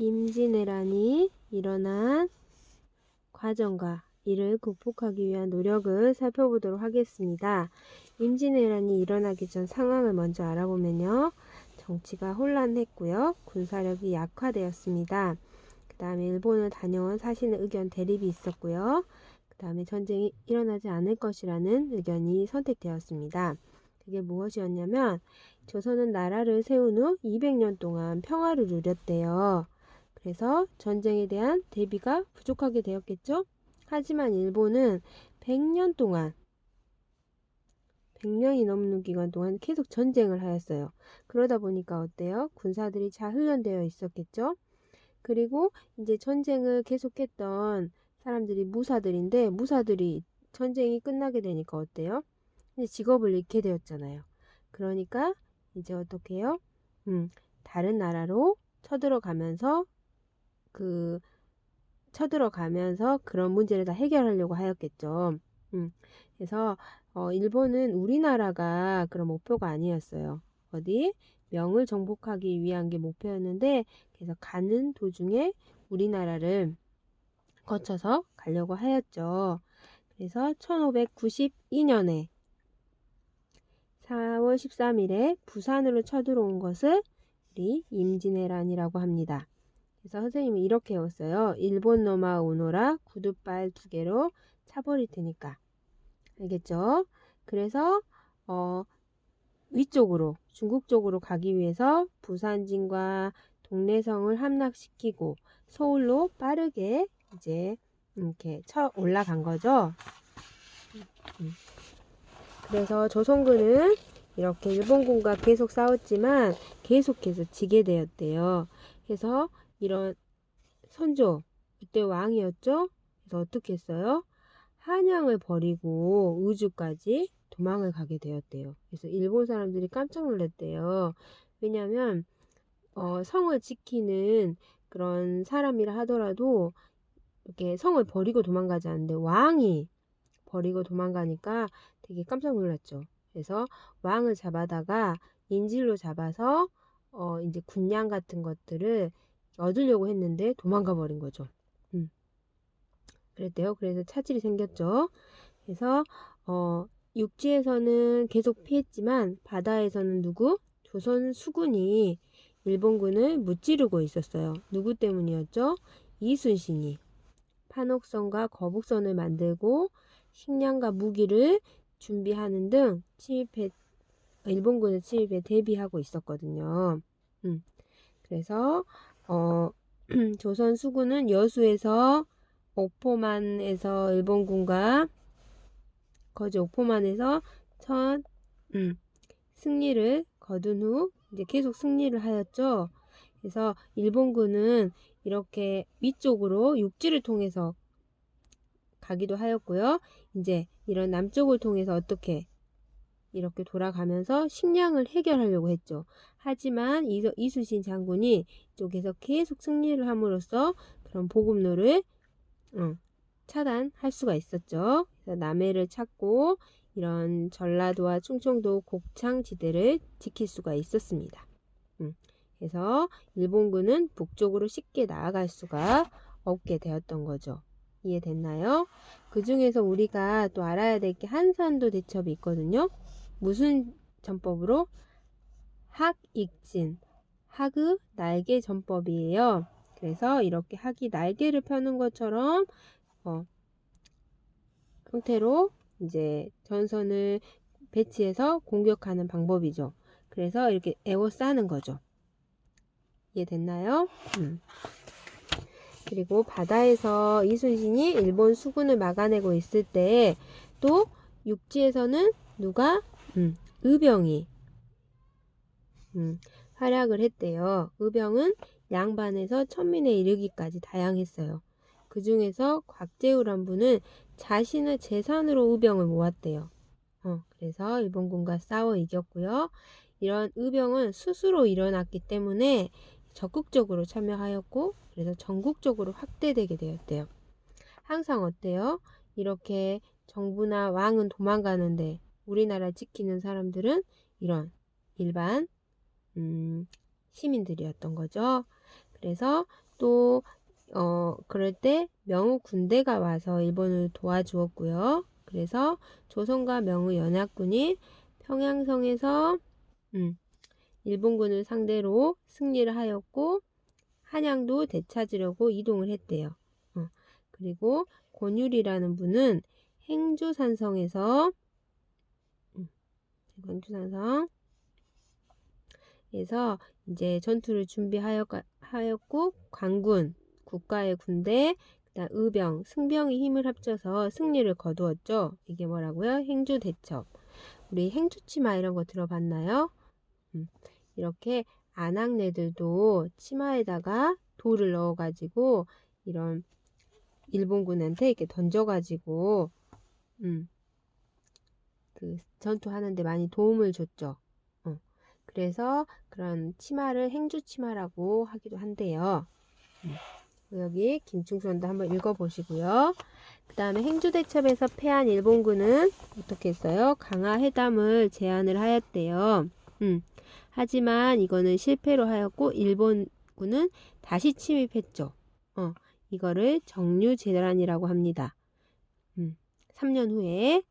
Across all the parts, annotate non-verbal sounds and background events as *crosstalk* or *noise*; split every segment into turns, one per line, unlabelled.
임진왜란이 일어난 과정과 이를 극복하기 위한 노력을 살펴보도록 하겠습니다. 임진왜란이 일어나기 전 상황을 먼저 알아보면요. 정치가 혼란했고요. 군사력이 약화되었습니다. 그 다음에 일본을 다녀온 사신의 의견 대립이 있었고요. 그 다음에 전쟁이 일어나지 않을 것이라는 의견이 선택되었습니다. 그게 무엇이었냐면 조선은 나라를 세운 후 200년 동안 평화를 누렸대요. 그래서 전쟁에 대한 대비가 부족하게 되었겠죠? 하지만 일본은 100년 동안 100년이 넘는 기간 동안 계속 전쟁을 하였어요. 그러다 보니까 어때요? 군사들이 잘 훈련되어 있었겠죠? 그리고 이제 전쟁을 계속했던 사람들이 무사들인데 무사들이 전쟁이 끝나게 되니까 어때요? 이제 직업을 잃게 되었잖아요. 그러니까 이제 어떻게 해요? 음, 다른 나라로 쳐들어가면서 그 쳐들어가면서 그런 문제를 다 해결하려고 하였겠죠. 음, 그래서 어, 일본은 우리나라가 그런 목표가 아니었어요. 어디 명을 정복하기 위한 게 목표였는데 그래서 가는 도중에 우리나라를 거쳐서 가려고 하였죠. 그래서 1592년에 4월 13일에 부산으로 쳐들어온 것을 우리 임진왜란이라고 합니다. 그래서 선생님이 이렇게 외웠어요. 일본 놈아 오노라 구두발 두 개로 차버릴 테니까. 알겠죠? 그래서 어, 위쪽으로 중국 쪽으로 가기 위해서 부산진과 동래성을 함락시키고 서울로 빠르게 이제 이렇게 쳐 올라간 거죠. 음. 그래서 조선군은 이렇게 일본군과 계속 싸웠지만 계속해서 지게 되었대요. 그래서 이런 선조 그때 왕이었죠. 그래서 어떻게 했어요? 한양을 버리고 우주까지 도망을 가게 되었대요. 그래서 일본 사람들이 깜짝 놀랐대요. 왜냐하면 어, 성을 지키는 그런 사람이라 하더라도 이렇게 성을 버리고 도망가지 않는데 왕이 버리고 도망가니까 되게 깜짝 놀랐죠. 그래서 왕을 잡아다가 인질로 잡아서 어 이제 군량 같은 것들을 얻으려고 했는데 도망가 버린 거죠. 음. 그랬대요. 그래서 차질이 생겼죠. 그래서 어 육지에서는 계속 피했지만 바다에서는 누구? 조선 수군이 일본군을 무찌르고 있었어요. 누구 때문이었죠? 이순신이 판옥선과 거북선을 만들고 식량과 무기를 준비하는 등 침입해 일본군의 침입에 대비하고 있었거든요. 음. 그래서 어, *clears throat* 조선 수군은 여수에서 옥포만에서 일본군과 거제 옥포만에서 첫 음, 승리를 거둔 후 이제 계속 승리를 하였죠. 그래서 일본군은 이렇게 위쪽으로 육지를 통해서 가기도 하였고요. 이제 이런 남쪽을 통해서 어떻게 이렇게 돌아가면서 식량을 해결하려고 했죠. 하지만 이수신 장군이 이쪽에서 계속 승리를 함으로써 그런 보급로를 어, 차단할 수가 있었죠. 그래서 남해를 찾고 이런 전라도와 충청도 곡창지대를 지킬 수가 있었습니다. 음, 그래서 일본군은 북쪽으로 쉽게 나아갈 수가 없게 되었던 거죠. 이해됐나요? 그 중에서 우리가 또 알아야 될 게 한산도 대첩이 있거든요. 무슨 전법으로? 학익진, 학의 날개 전법이에요. 그래서 이렇게 학이 날개를 펴는 것처럼 어, 형태로 이제 전선을 배치해서 공격하는 방법이죠. 그래서 이렇게 에워싸는 거죠. 이해됐나요? 음. 그리고 바다에서 이순신이 일본 수군을 막아내고 있을 때 또 육지에서는 누가 음, 의병이 음, 활약을 했대요. 의병은 양반에서 천민에 이르기까지 다양했어요. 그 중에서 곽재우란 분은 자신의 재산으로 의병을 모았대요. 어, 그래서 일본군과 싸워 이겼고요. 이런 의병은 스스로 일어났기 때문에 적극적으로 참여하였고 그래서 전국적으로 확대되게 되었대요. 항상 어때요? 이렇게 정부나 왕은 도망가는데 우리나라 지키는 사람들은 이런 일반 음, 시민들이었던 거죠. 그래서 또 어, 그럴 때 명우 군대가 와서 일본을 도와주었고요. 그래서 조선과 명우 연합군이 평양성에서 음, 일본군을 상대로 승리를 하였고 한양도 되찾으려고 이동을 했대요. 어, 그리고 권율이라는 분은 행주산성에서 음, 행주산성 에서 이제 전투를 준비하였고 관군 국가의 군대 그다음 의병 승병이 힘을 합쳐서 승리를 거두었죠. 이게 뭐라고요? 행주 대첩. 우리 행주치마 이런 거 들어봤나요? 음, 이렇게 안악내들도 치마에다가 돌을 넣어가지고 이런 일본군한테 이렇게 던져가지고 음, 그 전투하는데 많이 도움을 줬죠. 어, 그래서 그런 치마를 행주 치마라고 하기도 한대요. 음, 여기 김충선도 한번 읽어보시고요. 그 다음에 행주대첩에서 패한 일본군은 어떻게 했어요? 강화 회담을 제안을 하였대요. 음, 하지만 이거는 실패로 하였고 일본군은 다시 침입했죠. 어, 이거를 정류재란이라고 합니다. 음, 3년 후에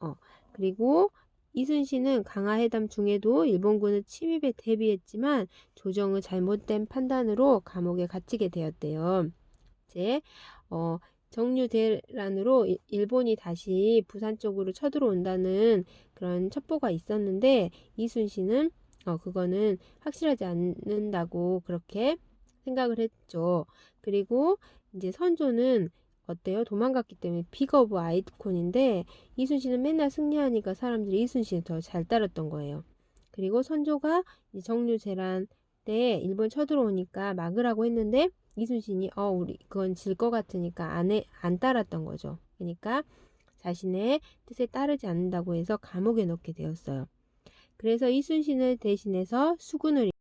어, 그리고 이순신은 강화회담 중에도 일본군의 침입에 대비했지만 조정의 잘못된 판단으로 감옥에 갇히게 되었대요. 이제 어, 정류대란으로 일- 일본이 다시 부산 쪽으로 쳐들어온다는 그런 첩보가 있었는데 이순신은 어, 그거는 확실하지 않는다고 그렇게 생각을 했죠. 그리고 이제 선조는 어때요? 도망갔기 때문에 빅오브 아이콘인데 이순신은 맨날 승리하니까 사람들이 이순신을 더 잘 따랐던 거예요. 그리고 선조가 정류재란 때 일본 쳐들어오니까 막으라고 했는데 이순신이 어 우리 그건 질 것 같으니까 안, 해, 안 따랐던 거죠. 그러니까 자신의 뜻에 따르지 않는다고 해서 감옥에 넣게 되었어요. 그래서 이순신을 대신해서 수군을